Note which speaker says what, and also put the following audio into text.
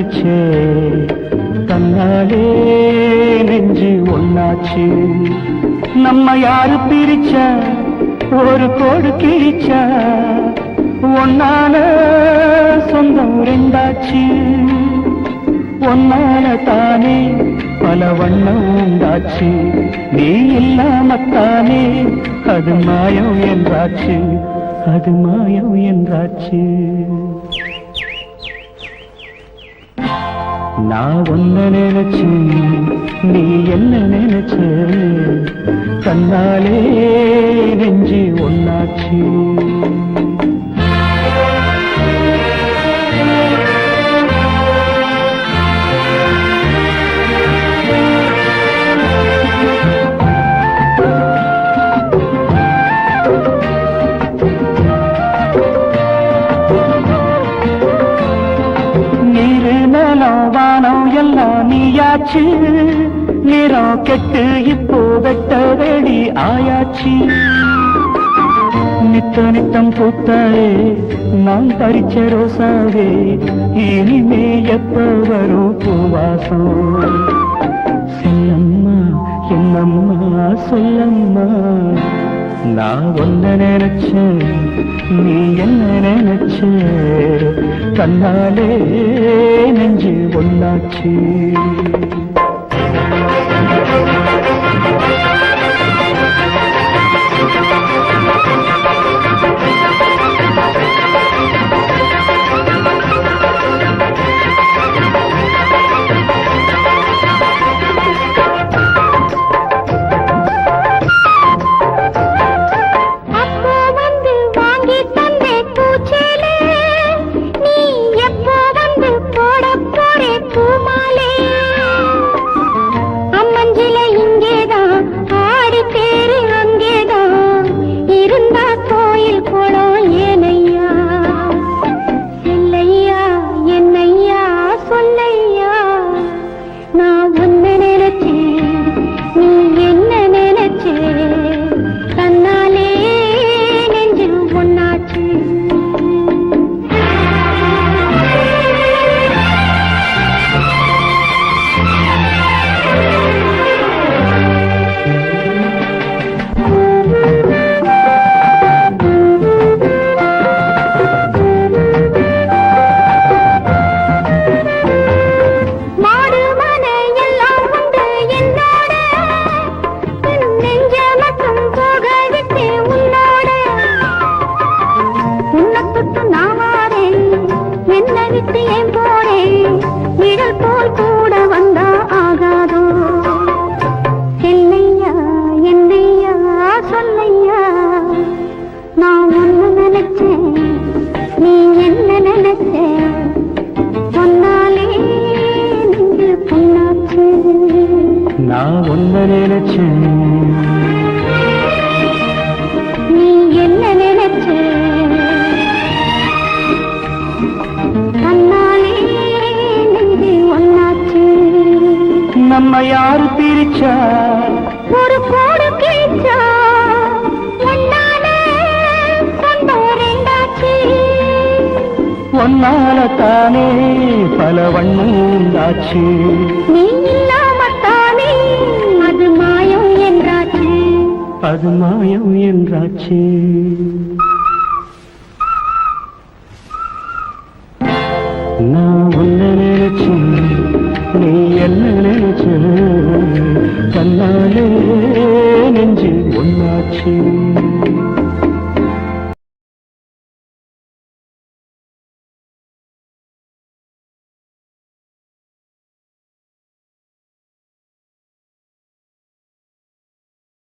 Speaker 1: நினைச்சே தன்னாலே நெஞ்சு ஒன்னாச்சு நம்ம யாரு பிரிச்சா? ஒரு கோடு கிழிச்சா. ஒன்னால சொந்தம் ரெண்டாச்சு. ஒன்னால தானே பல வண்ணம் உண்டாச்சு. நீ இல்லாமத்தானே அது மாயம் என்றாச்சு. அது மாயம் என்றாச்சு. நான் ஒன்ன நினைச்சு நீ என்ன நினைச்ச கண்ணாலே ஆயாச்சு? நீயாச்சு நிறம் கெட்டு இப்போ வெட்ட வெடி ஆயாச்சு. நித்த நித்தம் பூத்தாரே நான் பறிச்ச ரோசாவே இனிமே எப்ப வரும் பூவாசம் சொல்லம்மா என்னம்மா சொல்லம்மா. நான் ஒன்ன நினைச்சேன் நீ என்ன நினைச்சேன் கண்ணாலே நெஞ்சு ஒன்னாச்சு
Speaker 2: நான் ஒன்ன நினைச்சேன். நீ என்ன நினைச்ச
Speaker 1: நம்ம யாரு பிரிச்சா?
Speaker 2: ஒரு கோடு கிழிச்சா ஒன்னால
Speaker 1: தானே பல வண்ணம் உண்டாச்சு.
Speaker 2: நீ அது மாயம் என்றாச்சே.
Speaker 1: நான் உன்னை நினைச்சேன் நீ என்ன நினைச்ச கண்ணாலே நெஞ்சு ஒன்னாச்சு